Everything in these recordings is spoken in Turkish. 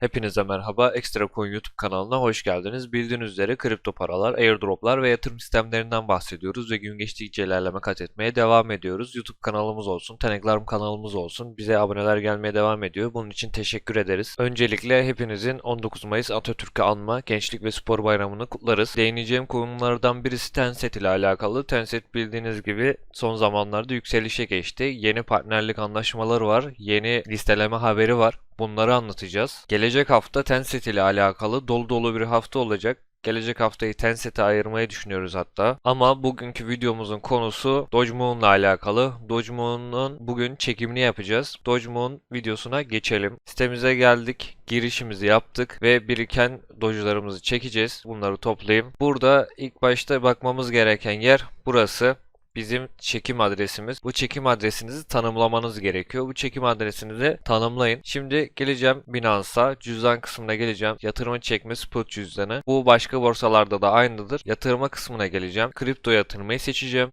Hepinize merhaba. Ekstra Coin YouTube kanalına hoş geldiniz. Bildiğiniz üzere kripto paralar, airdroplar ve yatırım sistemlerinden bahsediyoruz ve gün geçtikçe ilerleme kat etmeye devam ediyoruz. YouTube kanalımız olsun, Telegram kanalımız olsun. Bize aboneler gelmeye devam ediyor. Bunun için teşekkür ederiz. Öncelikle hepinizin 19 Mayıs Atatürk'ü anma, Gençlik ve Spor Bayramı'nı kutlarız. Değineceğim konulardan birisi Tencent ile alakalı. Tencent bildiğiniz gibi son zamanlarda yükselişe geçti. Yeni partnerlik anlaşmaları var. Yeni listeleme haberi var. Bunları anlatacağız. Gelecek hafta Tencent ile alakalı dolu dolu bir hafta olacak. Gelecek haftayı Tencent'e ayırmayı düşünüyoruz hatta. Ama bugünkü videomuzun konusu Dogemoon ile alakalı. Dogemoon'un bugün çekimini yapacağız. Dogemoon videosuna geçelim. Sitemize geldik. Girişimizi yaptık ve biriken doge'larımızı çekeceğiz. Bunları toplayayım. Burada ilk başta bakmamız gereken yer burası bizim çekim adresimiz. Bu çekim adresinizi tanımlamanız gerekiyor. Bu çekim adresini de tanımlayın. Şimdi geleceğim Binance'a. Cüzdan kısmına geleceğim. Yatırımı çekme spot cüzdanı. Bu başka borsalarda da aynıdır. Yatırma kısmına geleceğim. Kripto yatırmayı seçeceğim.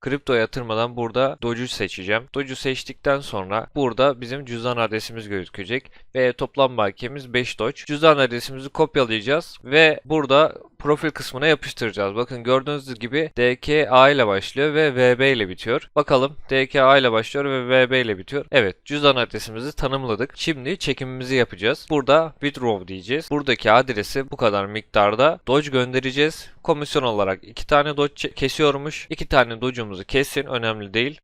Kripto yatırmadan burada Doge'u seçeceğim. Doge'u seçtikten sonra burada bizim cüzdan adresimiz gözükecek ve toplam bakiyemiz 5 Doge. Cüzdan adresimizi kopyalayacağız ve burada profil kısmına yapıştıracağız. Bakın gördüğünüz gibi DKA ile başlıyor ve VB ile bitiyor. Bakalım DKA ile başlıyor ve VB ile bitiyor. Evet cüzdan adresimizi tanımladık. Şimdi çekimimizi yapacağız. Burada withdraw diyeceğiz. Buradaki adresi bu kadar miktarda Doge göndereceğiz. Komisyon olarak 2 tane Doge kesiyormuş. 2 tane Doge'umuzu kessin önemli değil.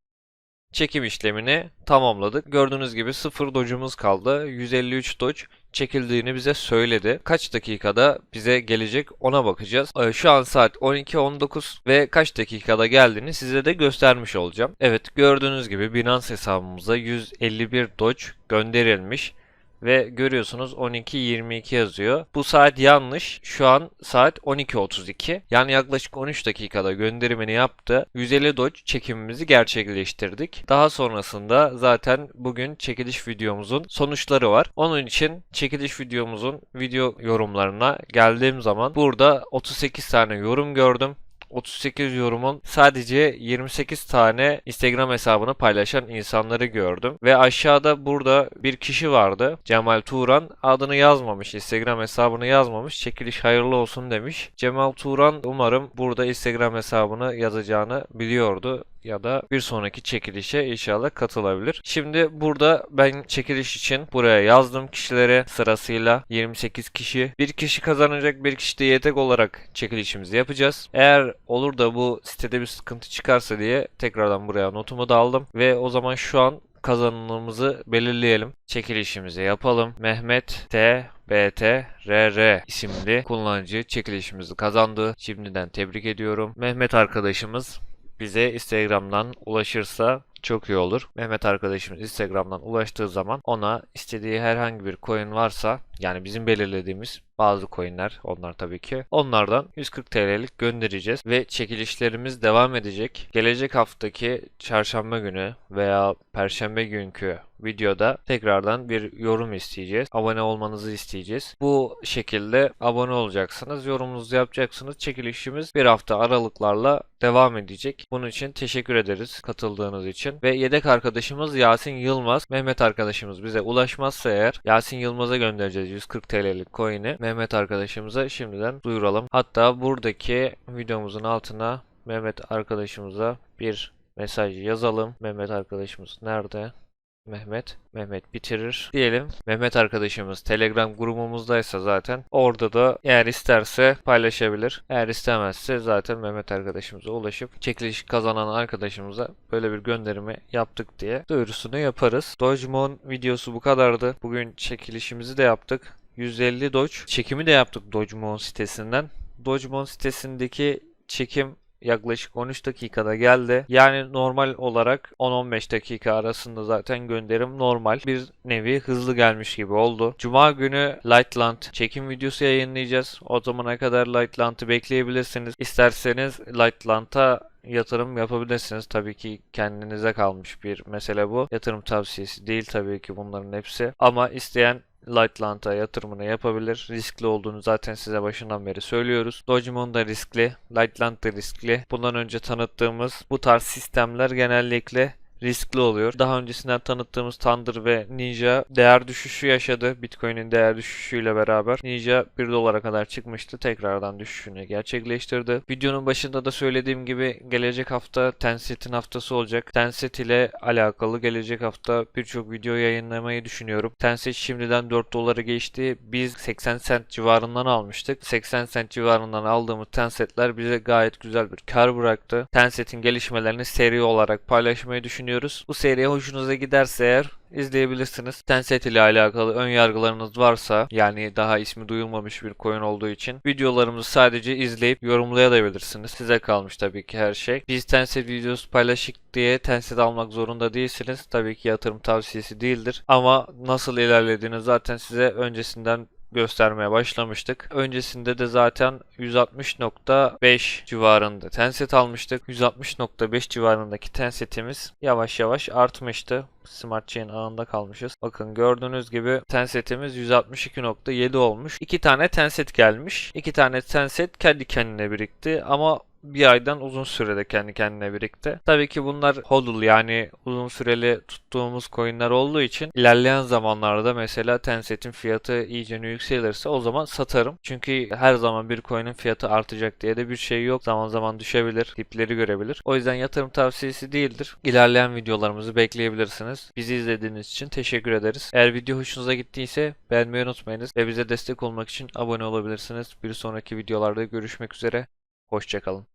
Çekim işlemini tamamladık. Gördüğünüz gibi 0 Doge'umuz kaldı. 153 Doge çekildiğini bize söyledi. Kaç dakikada bize gelecek ona bakacağız. Ee, Şu an saat 12.19 ve kaç dakikada geldiğini size de göstermiş olacağım. Evet gördüğünüz gibi Binance hesabımıza 151 Doge gönderilmiş. Ve görüyorsunuz 12.22 yazıyor. Bu saat yanlış. Şu an saat 12.32. Yani yaklaşık 13 dakikada gönderimini yaptı. 150 Doge çekimimizi gerçekleştirdik. Daha sonrasında zaten bugün çekiliş videomuzun sonuçları var. Onun için çekiliş videomuzun video yorumlarına geldiğim zaman burada 38 tane yorum gördüm. 38 yorumun sadece 28 tane Instagram hesabını paylaşan insanları gördüm. Ve aşağıda burada bir kişi vardı. Cemal Turan. Adını yazmamış. Instagram hesabını yazmamış. Çekiliş hayırlı olsun demiş. Cemal Turan umarım burada Instagram hesabını yazacağını biliyordu ya da bir sonraki çekilişe inşallah katılabilir. Şimdi burada ben çekiliş için buraya yazdım kişilere sırasıyla 28 kişi. Bir kişi kazanacak, bir kişi de yedek olarak çekilişimizi yapacağız. Eğer olur da bu sitede bir sıkıntı çıkarsa diye tekrardan buraya notumu da aldım ve o zaman şu an kazanımımızı belirleyelim. Çekilişimizi yapalım. Mehmet T BT RR isimli kullanıcı çekilişimizi kazandı. Şimdiden tebrik ediyorum. Mehmet arkadaşımız bize Instagram'dan ulaşırsa çok iyi olur. Mehmet arkadaşımız Instagram'dan ulaştığı zaman ona istediği herhangi bir coin varsa yani bizim belirlediğimiz bazı coinler onlar tabii ki onlardan 140 TL'lik göndereceğiz ve çekilişlerimiz devam edecek. Gelecek haftaki çarşamba günü veya perşembe günkü videoda tekrardan bir yorum isteyeceğiz. Abone olmanızı isteyeceğiz. Bu şekilde abone olacaksınız. Yorumunuzu yapacaksınız. Çekilişimiz bir hafta aralıklarla devam edecek. Bunun için teşekkür ederiz katıldığınız için. Ve yedek arkadaşımız Yasin Yılmaz. Mehmet arkadaşımız bize ulaşmazsa eğer Yasin Yılmaz'a göndereceğiz 140 TL'lik coin'i. Mehmet arkadaşımıza şimdiden duyuralım. Hatta buradaki videomuzun altına Mehmet arkadaşımıza bir mesaj yazalım. Mehmet arkadaşımız nerede? Mehmet. Mehmet bitirir. Diyelim Mehmet arkadaşımız Telegram grubumuzdaysa zaten orada da eğer isterse paylaşabilir. Eğer istemezse zaten Mehmet arkadaşımıza ulaşıp çekiliş kazanan arkadaşımıza böyle bir gönderimi yaptık diye duyurusunu yaparız. Dojemon videosu bu kadardı. Bugün çekilişimizi de yaptık. 150 Doge. Çekimi de yaptık Dojemon sitesinden. Dojemon sitesindeki çekim yaklaşık 13 dakikada geldi. Yani normal olarak 10-15 dakika arasında zaten gönderim normal. Bir nevi hızlı gelmiş gibi oldu. Cuma günü Lightland çekim videosu yayınlayacağız. O zamana kadar Lightland'ı bekleyebilirsiniz. İsterseniz Lightland'a yatırım yapabilirsiniz. Tabii ki kendinize kalmış bir mesele bu. Yatırım tavsiyesi değil tabii ki bunların hepsi. Ama isteyen Lightland'a yatırımını yapabilir. Riskli olduğunu zaten size başından beri söylüyoruz. Dojemon da riskli, Lightland da riskli. Bundan önce tanıttığımız bu tarz sistemler genellikle riskli oluyor. Daha öncesinden tanıttığımız Thunder ve Ninja değer düşüşü yaşadı. Bitcoin'in değer düşüşüyle beraber Ninja 1 dolara kadar çıkmıştı. Tekrardan düşüşünü gerçekleştirdi. Videonun başında da söylediğim gibi gelecek hafta Tencent'in haftası olacak. Tencent ile alakalı gelecek hafta birçok video yayınlamayı düşünüyorum. Tencent şimdiden 4 doları geçti. Biz 80 cent civarından almıştık. 80 cent civarından aldığımız Tencent'ler bize gayet güzel bir kar bıraktı. Tencent'in gelişmelerini seri olarak paylaşmayı düşünüyoruz. Bu seriye hoşunuza giderse eğer izleyebilirsiniz. Tencent ile alakalı ön yargılarınız varsa yani daha ismi duyulmamış bir coin olduğu için videolarımızı sadece izleyip yorumlayabilirsiniz. Size kalmış tabii ki her şey. Biz Tencent videosu paylaşık diye Tencent almak zorunda değilsiniz. Tabii ki yatırım tavsiyesi değildir. Ama nasıl ilerlediğini zaten size öncesinden göstermeye başlamıştık. Öncesinde de zaten 160.5 civarında Tencent almıştık. 160.5 civarındaki Tencent'imiz yavaş yavaş artmıştı. Smart Chain ağında kalmışız. Bakın gördüğünüz gibi Tencent'imiz 162.7 olmuş. İki tane Tencent gelmiş. İki tane Tencent kendi kendine birikti ama bir aydan uzun sürede kendi kendine birikti. Tabii ki bunlar hodl yani uzun süreli tuttuğumuz coinler olduğu için ilerleyen zamanlarda mesela Tencent'in fiyatı iyice yükselirse o zaman satarım. Çünkü her zaman bir coin'in fiyatı artacak diye de bir şey yok. Zaman zaman düşebilir, dipleri görebilir. O yüzden yatırım tavsiyesi değildir. İlerleyen videolarımızı bekleyebilirsiniz. Bizi izlediğiniz için teşekkür ederiz. Eğer video hoşunuza gittiyse beğenmeyi unutmayınız ve bize destek olmak için abone olabilirsiniz. Bir sonraki videolarda görüşmek üzere. Hoşçakalın.